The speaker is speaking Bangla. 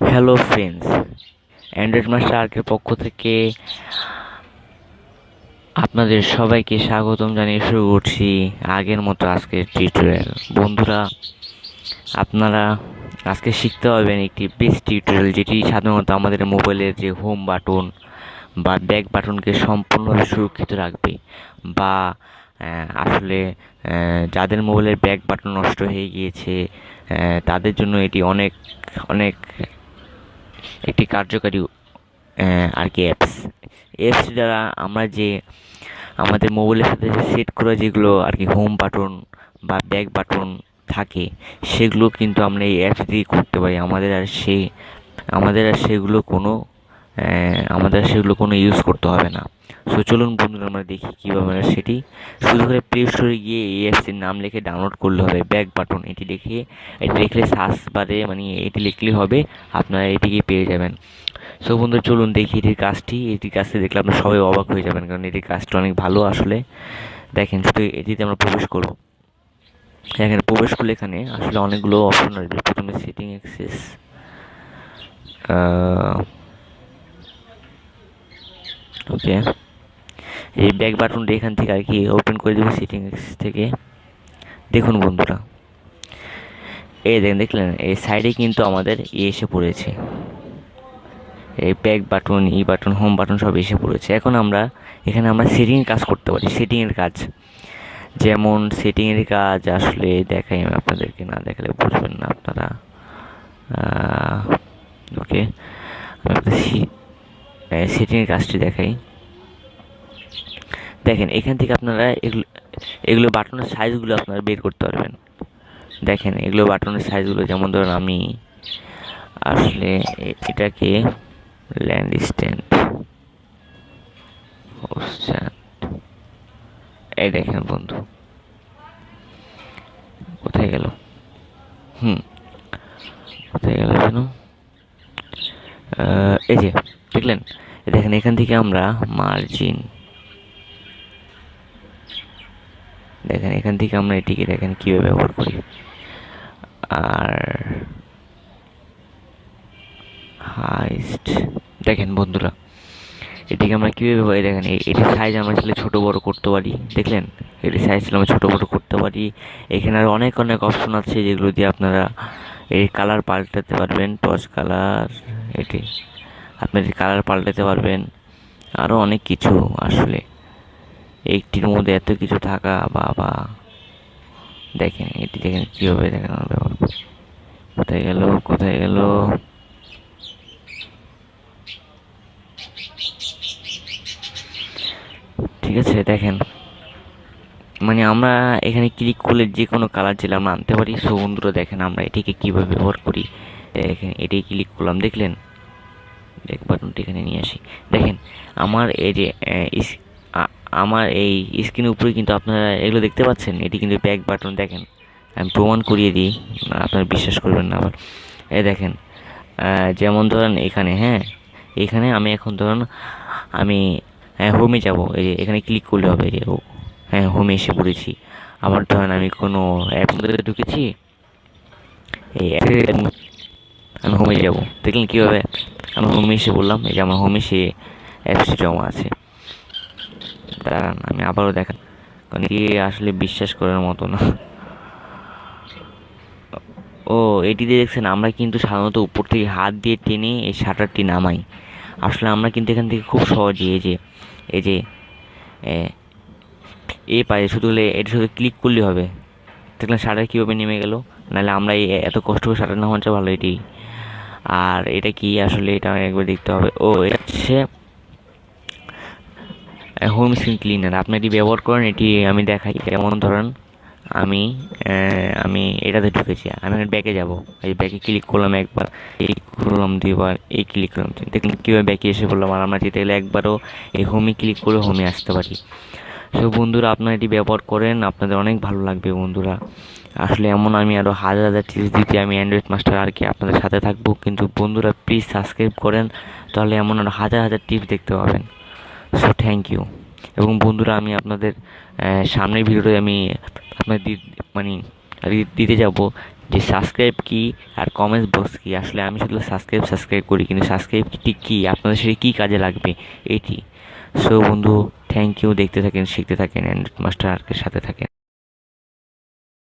হ্যালো ফ্রেন্ডস অ্যান্ড্রয়েড মাস্টার আর্কের পক্ষ থেকে আপনাদের সবাইকে স্বাগতম জানিয়ে শুরু করছি আগের মতো আজকের টিউটোরিয়াল বন্ধুরা, আপনারা আজকে শিখতে পারবেন একটি বেস্ট টিউটোরিয়াল যেটি সাধারণত আমাদের মোবাইলের যে হোম বাটন বা ব্যাক বাটনকে সম্পূর্ণভাবে সুরক্ষিত রাখবে বা আসলে যাদের মোবাইলের ব্যাক বাটন নষ্ট হয়ে গিয়েছে তাদের জন্য এটি অনেক অনেক একটি কার্যকারী আর কি অ্যাপস অ্যাপস দ্বারা আমরা যে আমাদের মোবাইলের সাথে যে সেট করা যেগুলো আর কি হোম বাটন বা ব্যাক বাটন থাকে, সেগুলো কিন্তু আমরা এই অ্যাপস দিয়ে করতে পারি। আমাদের আর সেই আমাদের আর সেগুলো কোনো আমাদের সেগুলো কোনো ইউজ করতে হবে না। সো চলুন বন্ধুরা আমরা দেখি কীভাবে আমরা সেটি। শুধু করে প্লে স্টোরে গিয়ে এই অ্যাপসটির নাম লিখে ডাউনলোড করলে হবে ব্যাক বাটন এটি লিখে এটি লিখলে সার্চ বারে মানে এটি লিখলেই হবে, আপনারা এটিকে পেয়ে যাবেন। সো বন্ধু চলুন দেখি এটির কাজটি। এটির কাজটি দেখলে আপনারা সবাই অবাক হয়ে যাবেন, কারণ এটির কাজটা অনেক ভালো আসলে। দেখেন, শুধু এটিতে আমরা প্রবেশ করব। এখানে প্রবেশ করলে এখানে আসলে অনেকগুলো অপশন আসবে। প্রথমে সেটিং অ্যাক্সেস ওকে এই ব্যাক বাটনটা এখান থেকে আর কি ওপেন করে দেবো সেটিং অ্যাক্সেস থেকে। দেখুন বন্ধুরা, এই দেখেন, দেখলেন? এই সাইডে কিন্তু আমাদের এ এসে পড়েছে। এই ব্যাক বাটন ই বাটন হোম বাটন সব এসে পড়েছে। এখন আমরা, এখানে আমরা সেটিংয়ের কাজ করতে পারি সেটিংয়ের কাজ। যেমন সেটিংয়ের কাজ আসলে দেখাই আমি আপনাদেরকে, না দেখালে বুঝবেন না আপনারা। ওকে সেটিংয়ের কাজটি দেখাই। দেখেন এখান থেকে আপনারা এগুলো এগুলো বাটনের সাইজগুলো আপনারা বের করতে পারবেন। দেখেন এগুলো বাটনের সাইজগুলো যেমন ধরুন আমি আসলে এটাকে ল্যান্ড স্ট্যান্ড এই দেখেন বন্ধু কোথায় গেল? হুম কোথায় গেল আহ, এই যে দেখলেন? দেখেন, এখান থেকে আমরা মার্জিন দেখেন, এখান থেকে আমরা এটিকে দেখেন কীভাবে ব্যবহার করি। আর হাইস্ট দেখেন বন্ধুরা, এটিকে আমরা কীভাবে ব্যবহার দেখেন, এ- এটির সাইজ আমরা আসলে ছোটো বড় করতে পারি, দেখলেন? এটির সাইজ আমরা ছোটো বড় করতে পারি। এখানে আর অনেক অনেক অপশন আছে যেগুলো দিয়ে আপনারা এই কালার পাল্টাতে পারবেন টর্চ কালার এটি। আপনার কালার পাল্টাতে পারবেন আরও অনেক কিছু আসলে। একটির মধ্যে এত কিছু থাকা, বাবা। দেখেন, এটি দেখেন কীভাবে দেখেন ব্যবহার কোথায় গেল কোথায় গেল? ঠিক আছে, দেখেন। মানে আমরা এখানে ক্লিক করলে যে কোনো কালার চাইলে আমরা আনতে পারি, সো দেখেন আমরা এটিকে কীভাবে ব্যবহার করি। দেখেন এটি ক্লিক করলাম, দেখলেন? ব্যাক বাটনটি এখানে নিয়ে আসি। দেখেন, আমার এই যে আমার এই স্ক্রিনের উপরে কিন্তু আপনারা এগুলো দেখতে পাচ্ছেন? এটি কিন্তু ব্যাক বাটন দেখেন। আমি প্রমাণ করিয়ে দিই আপনারা বিশ্বাস করবেন না আবার এই দেখেন যেমন ধরেন এখানে হ্যাঁ? এখানে আমি এখন ধরুন, আমি হ্যাঁ হোমে যাব। এই যে, এখানে ক্লিক করলে হবে যে হ্যাঁ হোমে এসে পড়েছি। আবার ধরেন আমি কোনো অ্যাপ মধ্যে ঢুকেছি। এই আমি হোমে যাব। দেখলেন কীভাবে? আমি হোমে এসে বললাম এই যে আমার হোমে সে জমা আছে। দাঁড়ান আমি আবারও দেখান কারণ এটি আসলে বিশ্বাস করার মতো না। ও এটিতে দেখছেন আমরা কিন্তু সাধারণত উপর থেকে হাত দিয়ে টেনে এই শাটারটি নামাই। আসলে আমরা কিন্তু এখান থেকে খুব সহজে এই যে এই যে এ, পাই শুধু হলে এটা শুধু ক্লিক করলে হবে। দেখলাম শাটার কীভাবে নেমে গেল? নাহলে আমরা এত কষ্ট করে শাটার নামাচ্ছে ভালো এটি আর এটা কি আসলে এটা একবার দেখতে হবে? ও, এটা হচ্ছে হোম স্ক্রিন ক্লিনার আপনি এটি ব্যবহার করেন, এটি আমি দেখাই। যেমন ধরেন, আমি আমি এটাতে ঢুকেছি। আমি ব্যাকে যাব। এই ব্যাকে ক্লিক করলাম একবার। এই করলাম দুইবার। এই ক্লিক করলাম। দেখলেন কীভাবে ব্যাকে এসে বললাম আর আমরা যেতে গেলে একবারও এই হোমে ক্লিক করে হোমে আসতে পারি। সো বন্ধুরা, আপনারা এটি ব্যবহার করেন, আপনাদের অনেক ভালো লাগবে বন্ধুরা। আসলে এমন আমি আরও হাজার হাজার টিপস দিতে আমি অ্যান্ড্রয়েড মাস্টার আর কি আপনাদের সাথে থাকব। কিন্তু বন্ধুরা প্লিজ সাবস্ক্রাইব করেন, তাহলে এমন আরও হাজার হাজার টিপস দেখতে পাবেন। সো থ্যাংক ইউ এবং বন্ধুরা, আমি আপনাদের সামনের ভিডিওতে আমি আপনার মানে দিতে যাব যে সাবস্ক্রাইব কি আর কমেন্টস বক্স কি। আসলে আমি শুধু সাবস্ক্রাইব সাবস্ক্রাইব করি, কিন্তু সাবস্ক্রাইব কী? আপনাদের সেটা কী কাজে লাগবে? এটি। সো বন্ধু থ্যাংক ইউ দেখতে থাকেন শিখতে থাকেন অ্যান্ড মাস্টার আর্কের সাথে থাকেন।